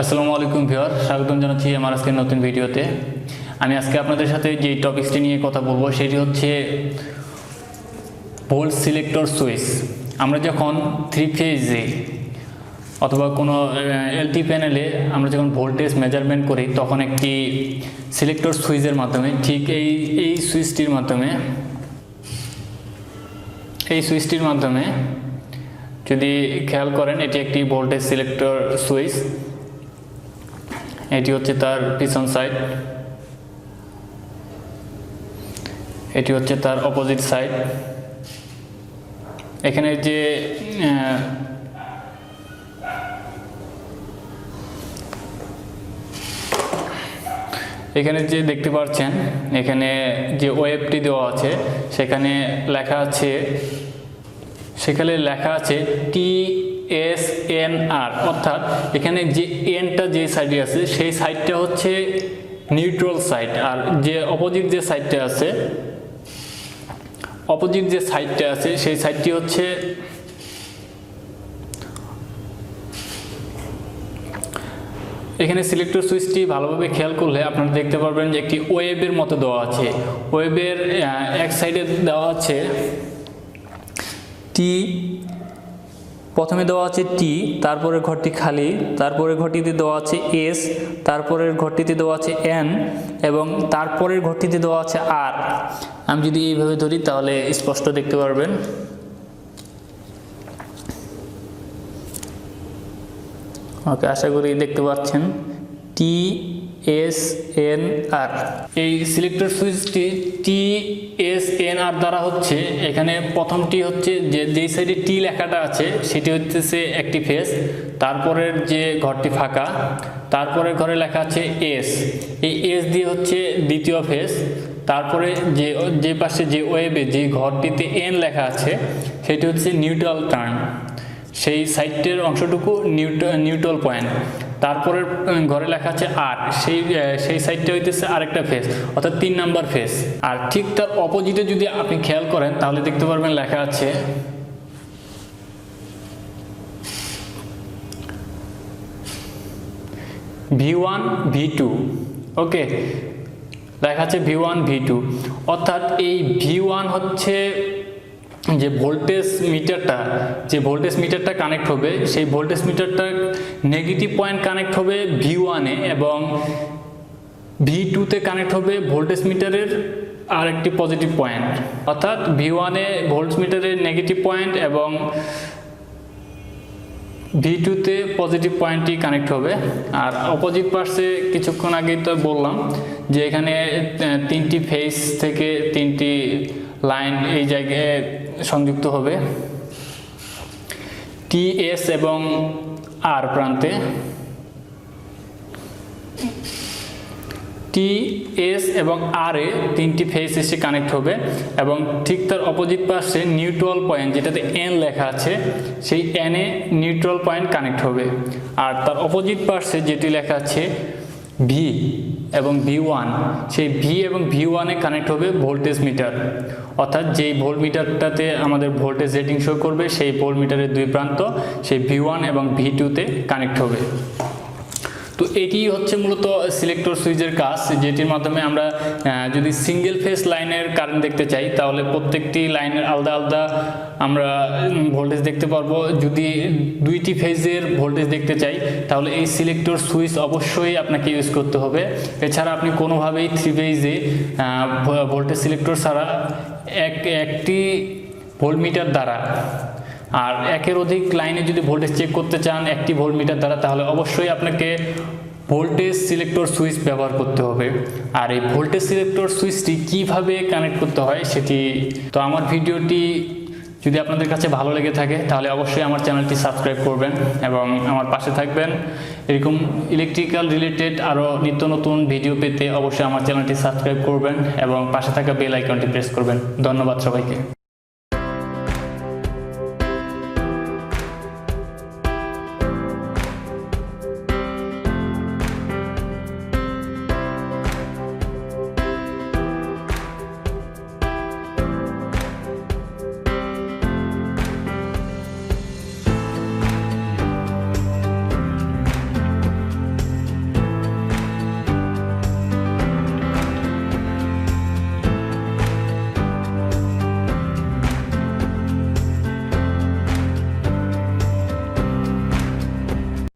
আসসালামু আলাইকুম ভিওর স্বাগতম জানাচ্ছি আমার আজকে নতুন ভিডিওতে। আমি আজকে আপনাদের সাথে যে টপিকসটি নিয়ে কথা বলব সেটি হচ্ছে ভোল্ট সিলেক্টর সুইচ আমরা যখন থ্রি ফেজে অথবা কোনো এলটি প্যানেলে আমরা যখন ভোল্টেজ মেজারমেন্ট করি, তখন একটি সিলেক্টর সুইচের মাধ্যমে, ঠিক এই এই সুইচটির মাধ্যমে, এই সুইচটির মাধ্যমে যদি খেয়াল করেন, এটি একটি ভোল্টেজ সিলেক্টর সুইচ এটি হচ্ছে তার পিছন সাইড এটি হচ্ছে তার অপোজিট সাইড এখানে যে এখানে যে দেখতে পাচ্ছেন, এখানে যে ওয়েবটি দেওয়া আছে, সেখানে লেখা আছে, সেখানে লেখা আছে টি এস এন আর অর্থাৎ এখানে যে এনটা যে সাইডে আছে, সেই সাইডটা হচ্ছে নিউট্রাল সাইড আর যে অপোজিট যে সাইডটা আছে অপোজিট যে সাইডটা আছে, সেই সাইডটি হচ্ছে এখানে সিলেক্টর সুইচটি ভালোভাবে খেয়াল করলে আপনারা দেখতে পারবেন যে একটি ওয়েবের মতো দেওয়া আছে। ওয়েবের এক সাইডে দেওয়া আছে টি প্রথমে দেওয়া আছে টি তারপরের ঘরটি খালি, তারপরের ঘরটিতে দেওয়া আছে এস তারপরের ঘরটিতে দেওয়া আছে এন এবং তারপরের ঘরটিতে দেওয়া আছে আর আমি যদি এইভাবে ধরি, তাহলে স্পষ্ট দেখতে পারবেন। ওকে, আশা করি দেখতে পাচ্ছেন। T S N R. এই সিলেক্টর সুইচটি টি এস এন আর দ্বারা হচ্ছে, এখানে প্রথমটি হচ্ছে যে, যেই সাইডে টি লেখাটা আছে, সেটি হচ্ছে একটি ফেস তারপরের যে ঘরটি ফাঁকা, তারপরে ঘরে লেখা আছে এস। এই এস দিয়ে হচ্ছে দ্বিতীয় ফেস তারপরে যে যে পাশে যে ওয়েবে যে ঘরটিতে এন লেখা আছে, সেটি হচ্ছে নিউট্রাল টার্ন সেই সাইডটির অংশটুকু নিউট্রাল পয়েন্ট তারপরে ঘরে লেখা আছে আর, সেই সেই সাইডটা হইতেছে আরেকটা ফেস অর্থাৎ তিন নাম্বার ফেস আর ঠিক তার অপোজিটে যদি আপনি খেয়াল করেন, তাহলে দেখতে পারবেন লেখা আছে V one V two okay লেখা আছে ভি ওয়ান ভি টু অর্থাৎ এই ভি ওয়ান হচ্ছে যে ভোল্টেজ মিটারটা যে ভোল্টেজ মিটারটা কানেক্ট হবে, সেই ভোল্টেজ মিটারটা নেগেটিভ পয়েন্ট কানেক্ট হবে ভি ওয়ানে এবং ভি টুতে কানেক্ট হবে ভোল্টেজ মিটারের আর একটি পজিটিভ পয়েন্ট অর্থাৎ ভি ওয়ানে ভোল্টেজ মিটারের নেগেটিভ পয়েন্ট এবং ভি টুতে পজিটিভ পয়েন্টটি কানেক্ট হবে। আর অপোজিট পার্সে কিছুক্ষণ আগেই তো বললাম যে এখানে তিনটি ফেস থেকে তিনটি লাইন এই জায়গায় সংযুক্ত হবে। টি এস এবং আর প্রান্তে টি এস এবং আর এ তিনটি ফেস এসে কানেক্ট হবে এবং ঠিক তার অপোজিট পাশে নিউট্রাল পয়েন্ট যেটাতে এন লেখা আছে, সেই এন এ নিউট্রাল পয়েন্ট কানেক্ট হবে। আর তার অপোজিট পাশে যেটি লেখা আছে ভি। এবং ভি ওয়ান সেই ভি এবং ভি ওয়ানে কানেক্ট হবে ভোল্টেজ মিটার অর্থাৎ যেই ভোল্ট মিটারটাতে আমাদের ভোল্টেজ রেটিং শো করবে, সেই ভোল্ট মিটারের দুই প্রান্ত, সেই ভি ওয়ান এবং ভি টুতে কানেক্ট হবে। তো এটি হচ্ছে মূলত সিলেক্টর সুইচের কাজ, যেটির মাধ্যমে আমরা যদি সিঙ্গেল ফেস লাইনের কারেন্ট দেখতে চাই, তাহলে প্রত্যেকটি লাইনের আলাদা আলাদা আমরা ভোল্টেজ দেখতে পারব। যদি দুইটি ফেজের ভোল্টেজ দেখতে চাই, তাহলে এই সিলেক্টর সুইচ অবশ্যই আপনাকে ইউজ করতে হবে। এছাড়া আপনি কোনোভাবেই থ্রি ফেজে ভোল্টেজ সিলেক্টর ছাড়া এক, একটি ভোল্টমিটার দ্বারা আর একের অধিক লাইনে যদি ভোল্টেজ চেক করতে চান, একটি ভোল্টমিটার দ্বারা, তাহলে অবশ্যই আপনাকে ভোল্টেজ সিলেক্টর সুইচ ব্যবহার করতে হবে। আর এই ভোল্টেজ সিলেক্টর সুইচটি কীভাবে কানেক্ট করতে হয় সেটি, তো আমার ভিডিওটি যদি আপনাদের কাছে ভালো লেগে থাকে, তাহলে অবশ্যই আমার চ্যানেলটি সাবস্ক্রাইব করবেন এবং আমার পাশে থাকবেন। এরকম ইলেকট্রিক্যাল রিলেটেড আরও নিত্য নতুন ভিডিও পেতে অবশ্যই আমার চ্যানেলটি সাবস্ক্রাইব করবেন এবং পাশে থাকা বেল আইকনটি প্রেস করবেন। ধন্যবাদ সবাইকে।